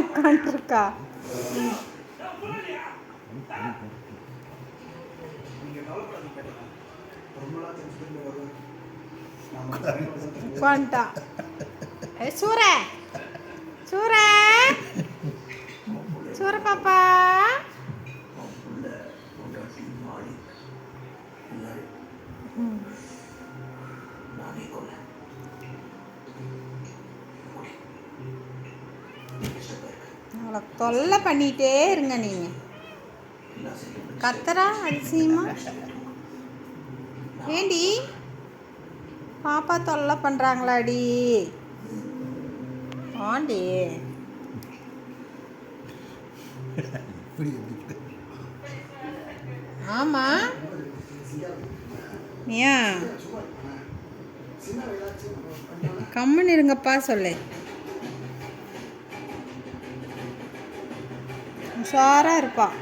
உட்காந்துருக்கா உட்காந்துட்டா ஏ சூர. சூர. சூர பாப்பா. அவளை தொல்லை பண்ணிகிட்டே இருங்க நீங்கள் கத்துறா அதிசயமா? ஏண்டி? பாப்பா தொல்லை பண்ணுறாங்களாடி ஆண்டி. ஆமாம் ஏன்? கம்முன்னு இருங்கப்பா சொல்லு. உஷாராக இருப்பாள்